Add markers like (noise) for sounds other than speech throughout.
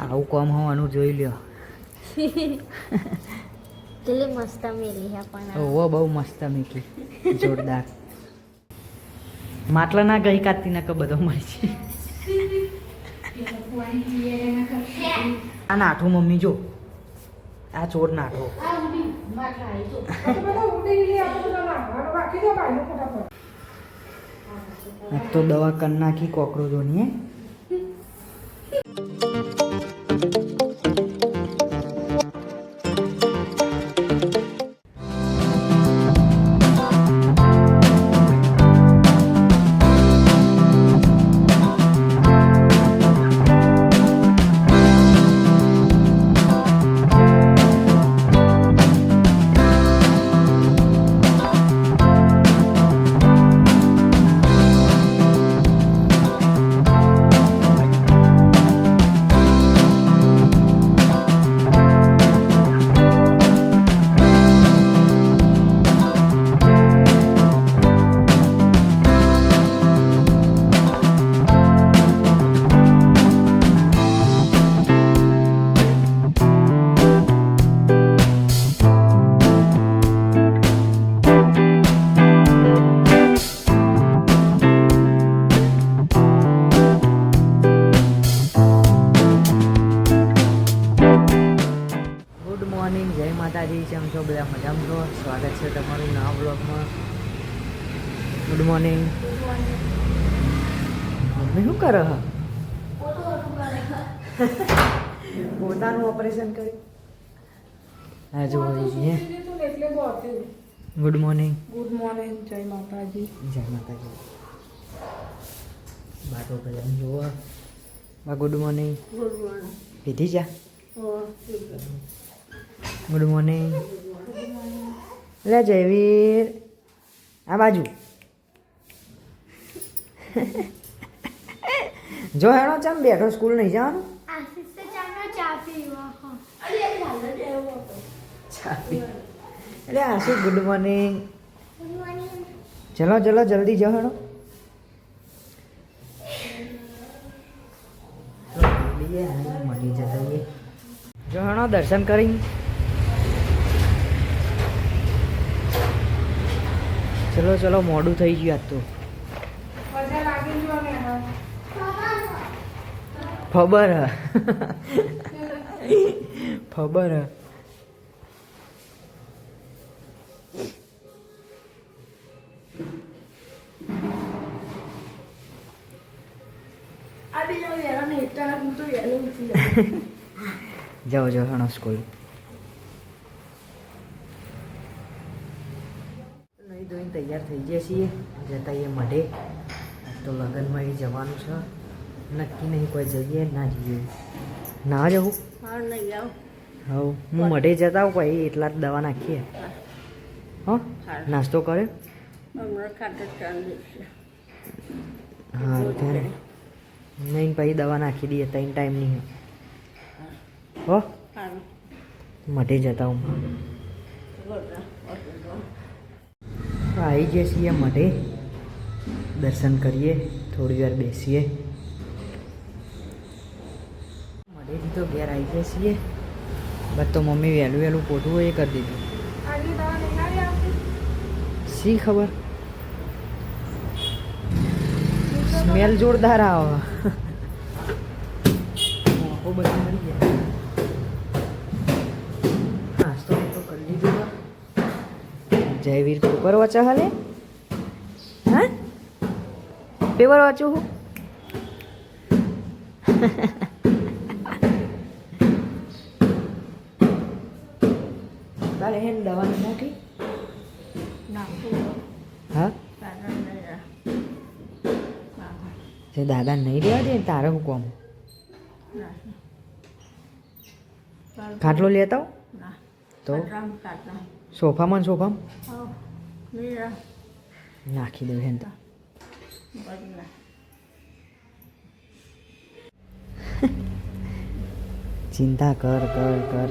આવું કોમ હોવાનું જોઈ લ્યો. કેટલી મસ્ત મેલી છે પણ. ઓવો બહુ મસ્ત મીઠી જોરદાર. માટલા ના ગઈ કાઢતી ના બધો મળી છે આ નાઠું મમ્મી જો. આ ચોર નાઠો. તો દવા કરી નાખી કોકરોચોની મોર્નિંગ. જય માતાજી કેમ છો? બધા મજામાં છો? સ્વાગત છે તમારું નવા બ્લોગમાં. ગુડ મોર્નિંગ મમ્મી શું કરો હ પોતાનું ઓપરેશન કર્યું હા જો ગુડ મોર્નિંગ ગુડ મોર્નિંગ જય માતાજી. જય માતાજી. બાટો બધા જોવા. બા ગુડ મોર્નિંગ ગુડ મોર્નિંગ પીધી જા ગુડ મોર્નિંગ લે જયવીર, આ બાજુ જો હેણો ચમ બેઠો સ્કૂલ નહીં જવાનું. એટલે આશુ ગુડ મોર્નિંગ. ચલો ચલો, જલ્દી જાઓ હેણો જો હણો, દર્શન કરી ચલો ચલો મોડું થઈ ગયું આજ તો. ખબર હ. ખબર હ. (laughs) જાઓ જાઓ સ્કૂલ. નહીં ધોઈને તૈયાર થઈ ગયા છીએ. જતા એ મઢે તો લગ્નમાં એ જવાનું છે. નક્કી નહીં કોઈ જઈએ ના જઈએ. ના જવું? હા હું મઢે જતા હોઉં પછી એટલા જ દવા નાખીએ. હો નાસ્તો કરે હા ત્યારે. નહીં પછી દવા નાખી દઈએ ત્રણ ટાઈમ નહીં હો. મઢે જતા હું આવી જઈએ છીએ મઢે. દર્શન કરીએ થોડી વાર બેસીએ. મઢેથી તો ઘેર આવી જઈએ છીએ. બસ તો મમ્મી વહેલું વહેલું પોતું હોય એ કરી દીધું. શી ખબર? સ્મેલ જોરદાર આવે. જયવીર પેપર વાંચા હાલે? હા? પેપર વાંચું હું? (laughs) તારે હેન દવાનું નાખી હા? જે દાદા નહીં રહેવા દે તારે હું કોમ? ખાટલો લેતા તો? સોફામાં સોફામાં? નાખી દઉં હેન તો. ચિંતા કર કર કર.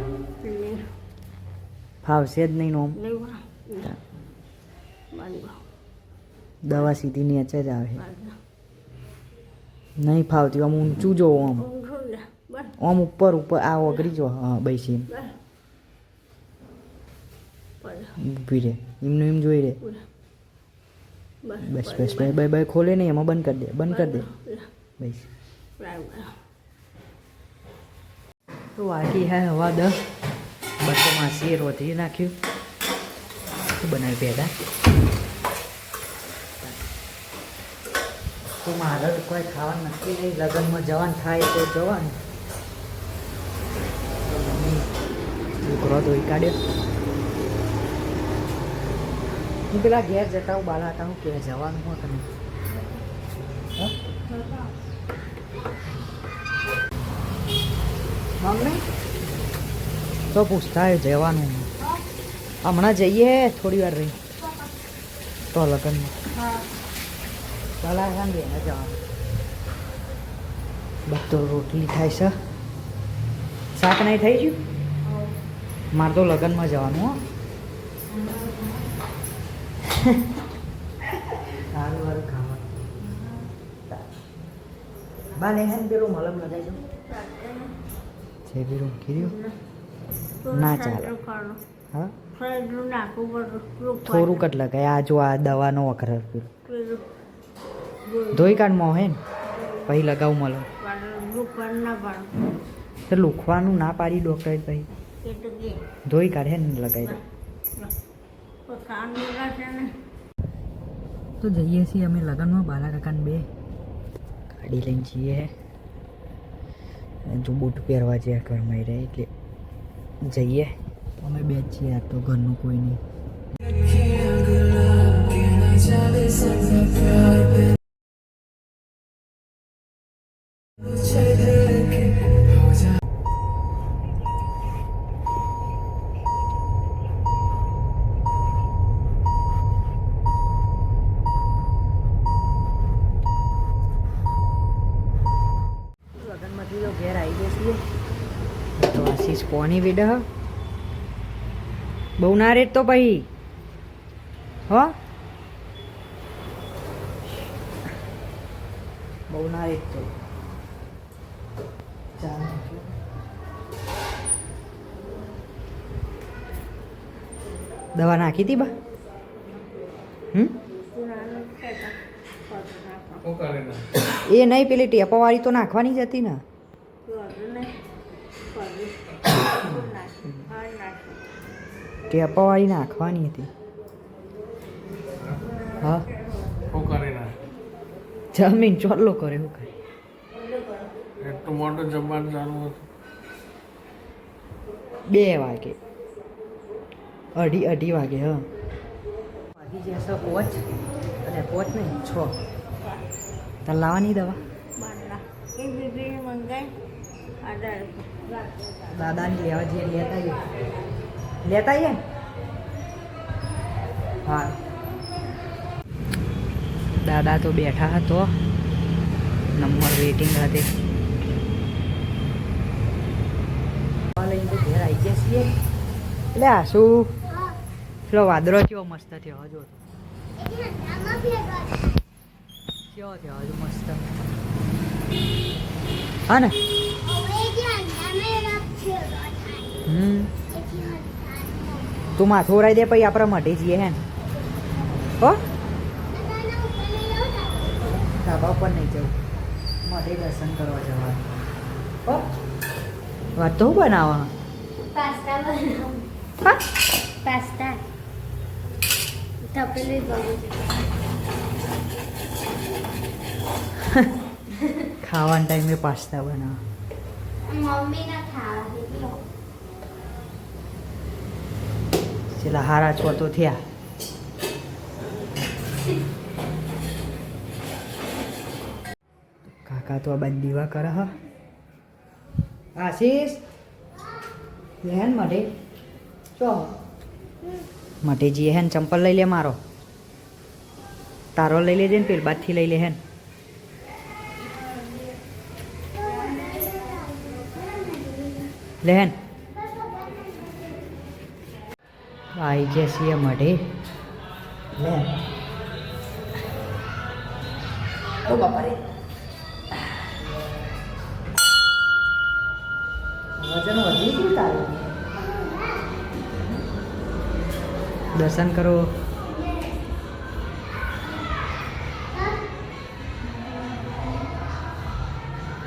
ફાવશે જ નહીં નોમ. દવા સીધી નીચે જ આવે. નહીં ફાવતી આમ ઊંચું જોવો આમ. આમ ઉપર ઉપર આ ઓગળી જો હા બેસી. પડે ઊભી રે એમનું એમ જોઈ રે બસ બસ બસ ભાઈ બાય બાય ખોલે નહીં એમાં બંધ કરી દે બંધ કરી દે. બસ તો વાગી હે હવા દસ. બસો માસી રોતરી નાખ્યું. શું બનાવી પેદા તો મારે તો કોઈ ખાવાનું નક્કી નહીં. લગ્નમાં જવાનું થાય તો જવાનું. છોકરો ધોઈ કાઢ્યો. હું પેલા ઘેર જતા હું બાલા હતા હું ક્યાં જવાનું હોય તમે હા? મમ્મી? તો પૂછતા જવાનું. હમણાં જઈએ થોડી વાર રહી. તો લગ્નમાં. ચાલા ગાંધી એને જવાનું. બધો રોટલી થાય છે. શાક નહીં થઈ ગયું? મારે તો લગ્નમાં જવાનું હો. સારું સારું ખાવાનું બાલે હે પેલું મલમ લગાવી દઉં છે પેલું કીધું? ના. ચાલે. હા? થોડુંક જ લગાય. આ જો આ દવાનો વખર પેલું. ધોઈ કાઢ મોં હે ને? પછી લગાવું તો લુખવાનું ના પાડી ડૉક્ટરે પછી? ધોઈ કાઢે ને લગાવી દો. તો જઈએ છીએ અમે લગ્નમાં, બાલા કાકાને બે. ગાડી લઈને જઈએ. જો બૂટ પહેરવા જઈએ ઘરમાં રહે એટલે જઈએ. અમે બે જ છીએ, આ તો ઘરનું કોઈ નહીં. તો આશીષ કોની વિડ બહુ ના રેત તો પછી. હો? બહુ ના રેત તો. ચાલ. દવા નાખી હતી બા? હમ? એ નહીં પેલી ટેપાવાળી તો નાખવાની જ હતી ને. ટેપાવાળી નાખવાની હતી. હા? જમીન ચોલ્લો કરે એવું કરે. એટલું મોટું જમવાનું ચાલુ હતું. બે વાગે. અઢી અઢી વાગે હા. વાગી જશે પોચ અને પોચ નહીં છ. તાર લાવવાની દવા? મંગાઈ દાદાની લેવા જઈએ, લેતા આવીએ. લેતા આવીએ? હા. દાદા તો બેઠા હતો. નંબર વેટિંગ હતી ઘેર આવી ગયા છીએ. એટલે આ શું? પેલો વાદળો કેવો મસ્ત થયો હજુ. કેવો થયો હજુ મસ્ત? હા ને? હમ. તું માથું ઓરાઈ દે પછી આપણે મઢે જઈએ હે ને. હો? ધાબા ઉપર નહીં જવું. મઢે દર્શન કરવા જવાનું. હો? વાત તો બનાવવા પાસ્તા બનાવું. પાસ્તા. તપેલી ખાવાના ટાઈમે પાસ્તા બનાવ. મમ્મી ના ખાવા દીધો છેલ્લા હારા છો તો થયા. કાકા તો આ બાજુ દીવા કરે હ. આશીષ લેન માટે. ચો માટે જઈએ હેન ચંપલ લઈ લે મારો. તારો લઈ લેજે ને પેલ બાદથી લઈ લે હેન લેન આવી ગયા છીએ મઢે લે ઓ બાપા રે વજન વધી ગયું તારું દર્શન કરો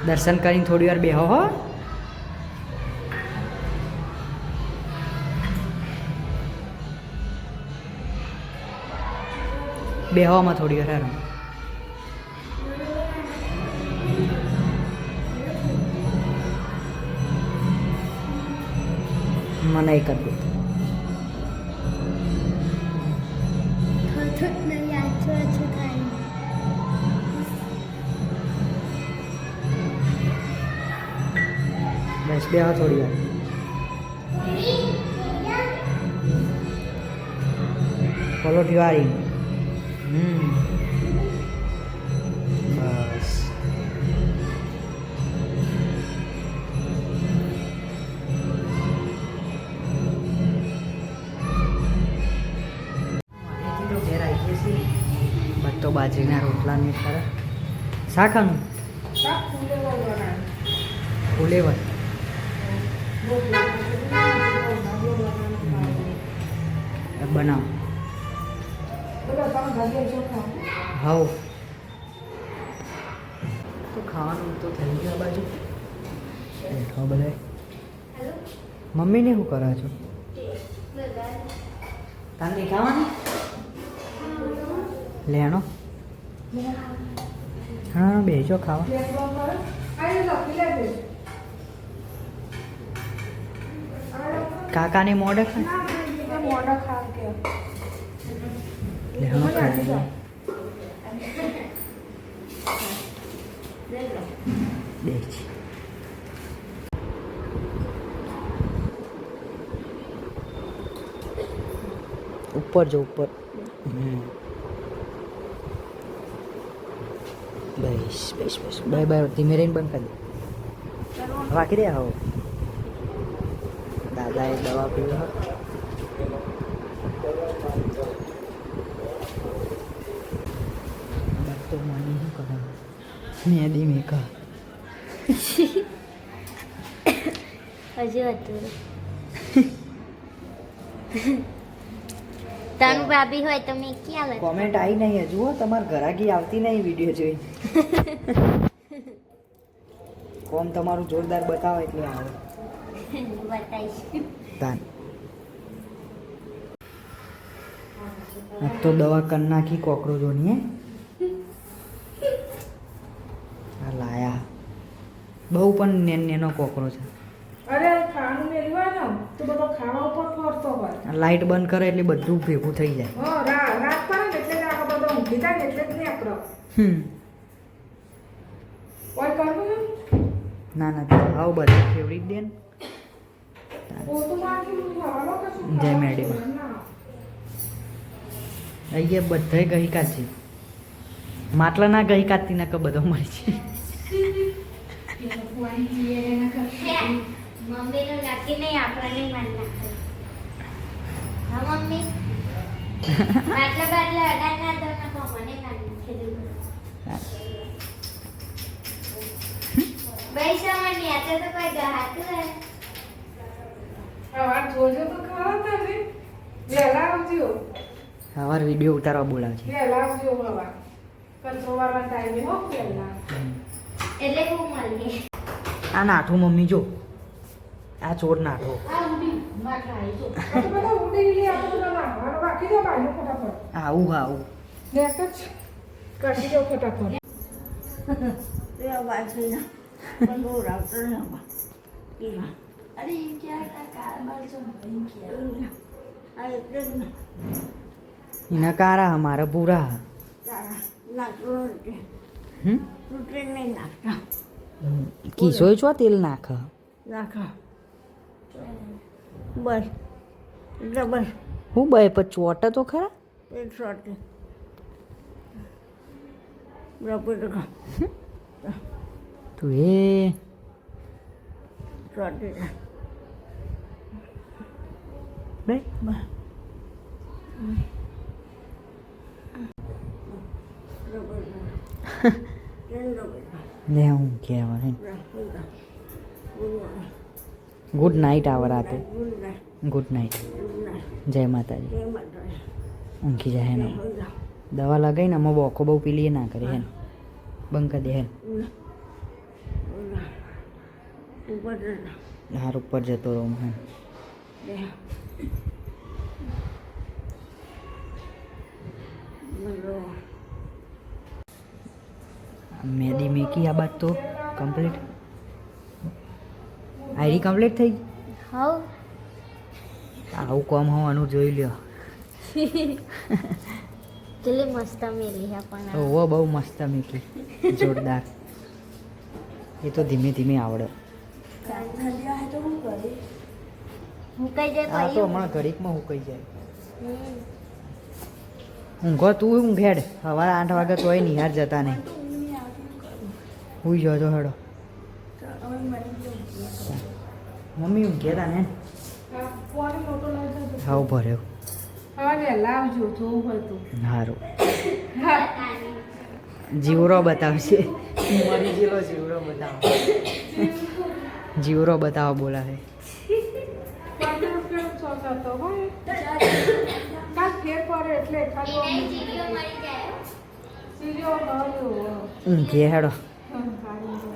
દર્શન કરીને થોડી વાર બેહો હો બેહવામાં થોડી વાર આરામ. મને એક કરી બે થોડું થોડું બસ વાર. પલોઠી વાળી. બસ તો બાજરીના રોટલા ને ખરા શાખાનું ફૂલેવર બનાવો. હાઉ. તો ખાવાનું તો થઈ ગયું આ બાજુ. બેઠો બધા મમ્મીને શું કરો છો? તાર ખાવાની? લેણો. હા બેસો ખાવા. કાકાની મોઢે ખાય? મોઢા ખાવ કે. લેણો ખાઈ લે. લઈ લો. બેસ ઉપર જો ઉપર હમ. બસ બસ બસ બાય બાય ધીમે રહીને બંધ કરી દે રાખી દે આવો દાદાએ દવા પીવા બસ તો મને શું કરવાનું મેદી મેકા હજુ હતું તારું ભાભી હોય તો મેં ક્યાં લખ? કોમેન્ટ આવી નહીં હજુ હો. તમારે ઘરાકી આવતી નહીં વીડિયો જોઈ. કોમ તમારું જોરદાર બતાવો એટલે આવે. બતાવીશ. તો દવા કરી નાખી કોકરોચોની હે આ લાયા બહુ પણ નેન નેનો કોકરો છે. અરે ખાવાનું મેળવા ને તો બધો ખાવા ઉપર ફરતો હોય. આ બંધ કરે એટલે બધું ભેગું થઈ જાય. હો રા રાત પડે ને એટલે આ બધો ઊંઘી જાય એટલે જ નહીં આપણો. હમ. કોઈ કરવું ના ના તો આવું બધા. ફેવરિટ દે ને જય મેડીમાં. અહીંયા બધાય ગઈ કાચી. માટલા ના ગઈ કાચી ના કે બધો મળી છે મમ્મીનું નક્કી નહીં આપણને માન નાખે હા મમ્મી બાટલા બાટલા અડાડ ના દો ના તો મને માન નાખે ભાઈ સામાન્ય આ તો કોઈ ગહાતું હે આ જોજો તો ખરો તમે વહેલા આવજો સવાર વીડિયો ઉતારવા બોલાવ છે વહેલા આવજો બાબા ટાઈમે હો વહેલા એટલે હું મળીએ આ નાઠું મમ્મી જો. આ ચોર નાઠો. આવું ફટાફટ આવું. એના કારા અમારા પૂરા હમ? નહીં નાખતા. કિશોય છો તેલ નાખ. નાખા. બસ. બસ. હું બે પર ચોટ તો ખરા? એક શોર્ટ તો એ. શોર્ટ બે. લે (laughs) હું કહેવાય. ગુડ નાઇટ આવો રાતે. ગુડ નાઇટ જય માતાજી. ઊંઘી જાય હેને. દવા લગાવીને અમે બોકો બહુ પીલીએ ના કરે હેને. બંધ કરી દે હેને. હાર ઉપર જતો રહું હે બે. મેદી મેકી આ બાદ તો કમ્પ્લીટ આઈડી કમ્પ્લીટ થઈ ગઈ? આવું કોમ હોવાનું જોઈ લ્યો. કેટલી મસ્ત મેલી છે પણ આ. બહુ મસ્ત મેકી. જોરદાર. એ તો ધીમે ધીમે આવડે. હું જાય આ તો હમણાં ઘડીકમાં હુકાઈ જાય. ઊંઘો તું ઊંઘેડ. સવારે આઠ વાગે તોય નિહાર જતા નહીં તો ઊંઘ નહીં આવતી, શું કરું? હુઈ જજો હેડો? મમ્મી હું તા ને? હા ઊભો હવે વહેલા આવજો જોવું હોય તો સારું જીવરો બતાવશે. જીવરો બતાવો જીવરો બતાવો બોલાવે પંદર বাড়ি